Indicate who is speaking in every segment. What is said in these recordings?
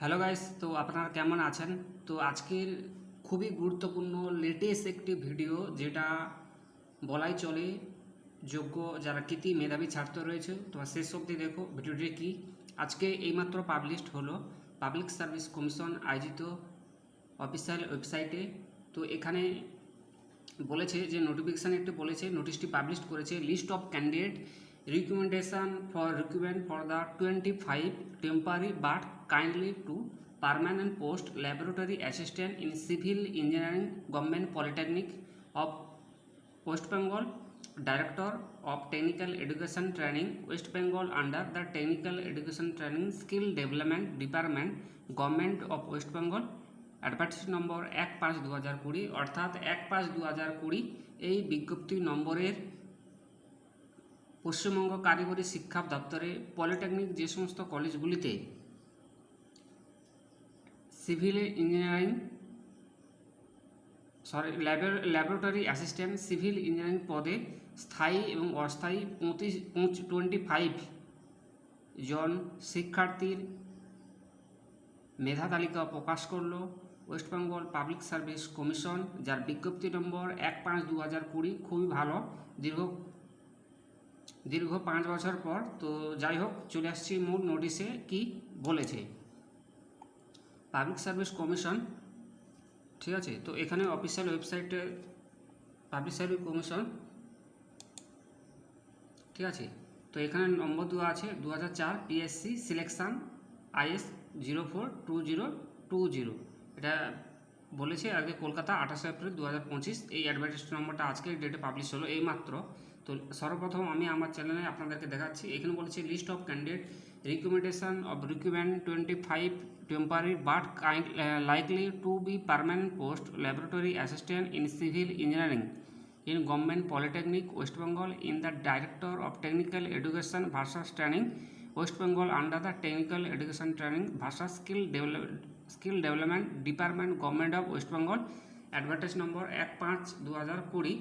Speaker 1: Hello guys তো আপনারা কেমন আছেন? তো আজকের খুবই গুরুত্বপূর্ণ লেটেস্ট একটি ভিডিও যেটা বলাই চলে যোগ্য যারা কৃতি মেধাবী ছাত্র রয়েছে তো শেষ অবধি দেখো ভিডিওটি কি। আজকে এইমাত্র পাবলিশড হলো পাবলিক সার্ভিস কমিশন আয়োজিত অফিসিয়াল ওয়েবসাইটে তো এখানে বলেছে যে নোটিফিকেশান একটি বলেছে নোটিশটি পাবলিশ করেছে list of candidate for recruitment for the twenty five temporary but kindly to permanent post laboratory assistant in civil engineering government polytechnic of West Bengal director of technical education training West Bengal under the technical education training skill development department government of West Bengal advertise number এক পাঁচ দু হাজার কুড়ি, অর্থাৎ এক পাঁচ দু হাজার কুড়ি এই বিজ্ঞপ্তি নম্বরের পশ্চিমবঙ্গ কারিগরি শিক্ষা দপ্তরে পলিটেকনিক যে সমস্ত কলেজগুলিতে civil engineering, sorry laboratory assistant civil engineering পদে স্থায়ী এবং অস্থায়ী পঁচিশ টোয়েন্টি ফাইভ জন শিক্ষার্থীর মেধা তালিকা প্রকাশ করল West Bengal Public Service Commission যার বিজ্ঞপ্তি নম্বর এক পাঁচ দু হাজার কুড়ি। খুবই ভালো, দীর্ঘ দীর্ঘ পাঁচ বছর পর, তো যাই হোক, চলে আসছি মূল নোটিশে কি বলেছে। পাবলিক সার্ভিস কমিশন ঠিক আছে? তো এখানে অফিসিয়াল ওয়েবসাইটে পাবলিক সার্ভিস কমিশন ঠিক আছে? তো এখানে নম্বর দেওয়া আছে দু হাজার চার PSC selection IS zero four two zero two zero এটা বলেছে আজকে কলকাতা আঠাশে এপ্রিল দু হাজার পঁচিশ। এই অ্যাডভার্টাইজ নম্বরটা আজকের ডেটে পাবলিশ হলো এই মাত্র। তো সর্বপ্রথম আমি আমার চ্যানেলে আপনাদেরকে দেখাচ্ছি। এখানে বলেছে list of candidate recommendation of recruitment twenty five temporary but likely to be permanent post laboratory assistant in civil engineering in government polytechnic west bengal, in the director of technical education versus training, west bengal under the technical education training versus skill develop skill development department government of west bengal advertise নম্বর এক পাঁচ দু হাজার কুড়ি।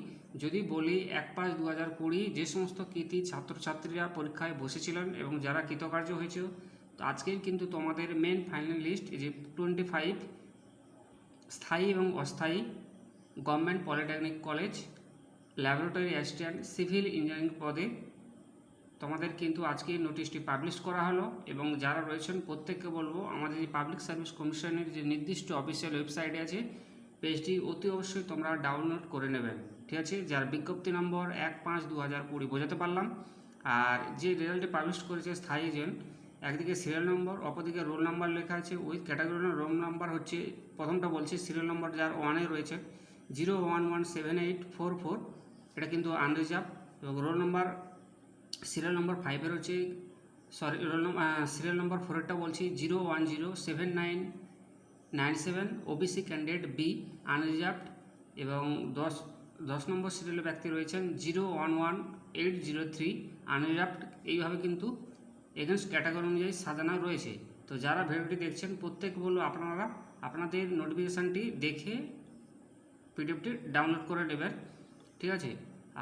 Speaker 1: যদি বলি এক পাঁচ দু হাজার কুড়ি, যে সমস্ত কৃতি ছাত্রছাত্রীরা পরীক্ষায় বসেছিলেন এবং যারা কৃতকার্য হয়েছে তো আজকের কিন্তু তোমাদের মেন ফাইনাল লিস্ট যে টোয়েন্টি ফাইভ স্থায়ী এবং অস্থায়ী government polytechnic college laboratory assistant civil engineering পদে তোমাদের কিন্তু আজকে নোটিশটি পাবলিশ করা হলো এবং যারা রয়েছেন, প্রত্যেককে বলব, আমাদের এই পাবলিক সার্ভিস কমিশনের যে নির্দিষ্ট অফিসিয়াল ওয়েবসাইটে আছে পেজটি অতি অবশ্যই তোমরা ডাউনলোড করে নেবেন। ঠিক আছে? যার বিজ্ঞপ্তি নম্বর এক পাঁচ দু হাজার কুড়ি, বোঝাতে পারলাম। আর যে রেজাল্টটি পাবলিশ করেছে স্থায়ী এজেন্ট একদিকে সিরিয়াল নম্বর অপরদিকে রোল নাম্বার লেখা আছে। ওই ক্যাটাগরি রোল নাম্বার হচ্ছে, প্রথমটা বলছি সিরিয়াল নম্বর যার ওয়ানে রয়েছে zero one one seven eight four four এটা কিন্তু আনরিজার্ভ এবং রোল নম্বর সিরিয়াল নম্বর ফাইভের হচ্ছে সরি সিরিয়াল নম্বর ফোরেরটা বলছি zero one zero seven nine nine seven OBC candidate B unreserved এবং দশ দশ নম্বর সিরিয়ালের ব্যক্তি রয়েছেন zero one one eight zero three unreserved এইভাবে কিন্তু এগেনস্ট ক্যাটাগরি অনুযায়ী সাজানো রয়েছে। তো যারা ভিডিওটি দেখছেন, প্রত্যেক বলব আপনারা, আপনাদের নোটিফিকেশানটি দেখে পিডিএফটি ডাউনলোড করে নেবেন, ঠিক আছে?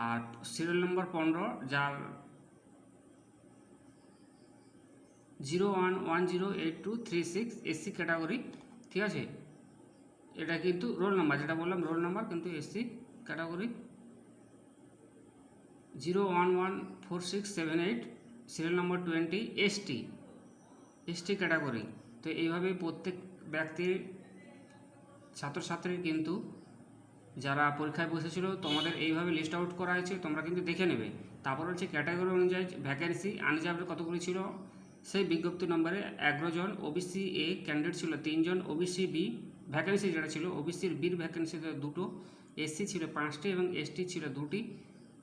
Speaker 1: আর সিরিয়াল নম্বর পনেরো, যার zero one one zero eight two three six SC category ঠিক আছে? এটা কিন্তু রোল নাম্বার যেটা বললাম রোল নাম্বার কিন্তু SC category zero one one four six seven eight serial নম্বর টোয়েন্টি এসটি এসটি ক্যাটাগরি তো এইভাবে প্রত্যেক ব্যক্তির ছাত্রছাত্রীর কিন্তু যারা পরীক্ষায় বসেছিল, তোমাদের এইভাবে লিস্ট আউট করা হয়েছে, তোমরা কিন্তু দেখে নেবে। তারপর হচ্ছে ক্যাটাগরি অনুযায়ী ভ্যাকেন্সি আনরিজার্ভের কতগুলি ছিল সেই বিজ্ঞপ্তি নম্বরে এগারো জন ওবিসি এ ক্যান্ডিডেট ছিল তিনজন ওবিসি বি ভ্যাকেন্সি যেটা ছিল ওবিসির বির ভ্যাকেন্সি দুটো, এসসি ছিল পাঁচটি এবং এসটি ছিল দুটি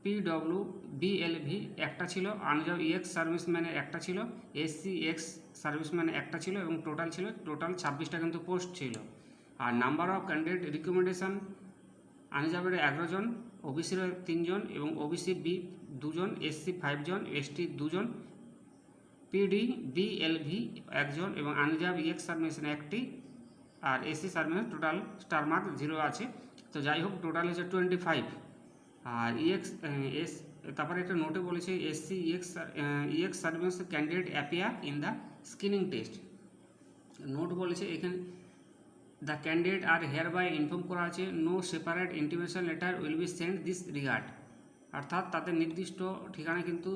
Speaker 1: পিডব্লিউ বিএলভি একটা ছিল আনজাব ইএক্স সার্ভিসম্যানের একটা ছিল, এসসি এক্স সার্ভিসম্যানের একটা ছিল এবং টোটাল ছিল, টোটাল ছাব্বিশটা কিন্তু পোস্ট ছিল। আর নাম্বার অফ ক্যান্ডিডেট রিকমেন্ডেশন আনজাবের এগারো জন, ওবিসির তিনজন এবং ওবিসি বি দুজন, এসসি ফাইভজন এসটি দুজন পিডি বিএলভি একজন এবং আনজাব ইএক্স সাবমিশন একটি আর SC submission total star mark zero আছে। তো যাই হোক, টোটাল হচ্ছে টোয়েন্টি ফাইভ। আর ইএক্স এস, তারপরে একটা নোটে বলেছে SC ex ex service candidate appear in the screening test note বলেছে, এখানে the candidate are hereby inform করা আছে no separate intimation letter will be send this regard অর্থাৎ তাদের নির্দিষ্ট ঠিকানা কিন্তু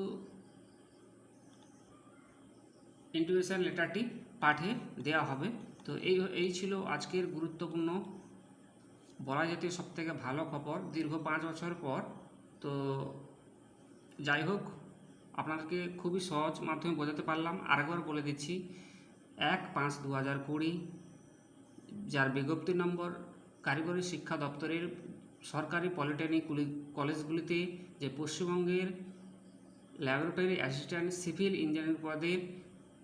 Speaker 1: ইন্টিমেশন লেটারটি পাঠিয়ে দেওয়া হবে। তো এই এই ছিল আজকের গুরুত্বপূর্ণ, বলা যেতে সব থেকে ভালো খবর। দীর্ঘ পাঁচ বছর পর, তো যাই হোক, আপনাদেরকে খুবই সহজ মাধ্যমে বোঝাতে পারলাম। আরেকবার বলে দিচ্ছি, এক পাঁচ দু হাজার কুড়ি, যার বিজ্ঞপ্তি নম্বর কারিগরি শিক্ষা দপ্তরের সরকারি পলিটেকনিক কলেজগুলিতে যে পশ্চিমবঙ্গের ল্যাবরেটরি অ্যাসিস্ট্যান্ট সিভিল ইঞ্জিনিয়ারিং পদের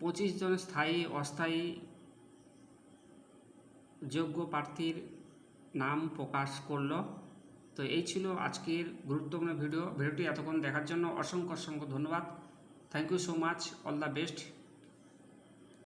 Speaker 1: পঁচিশ জন স্থায়ী, অস্থায়ী যোগ্য প্রার্থীর নাম প্রকাশ করল। তো এই ছিল আজকের গুরুত্বপূর্ণ ভিডিও। ভিডিওটি এতক্ষণ দেখার জন্য অসংখ্য অসংখ্য ধন্যবাদ। Thank you so much all the best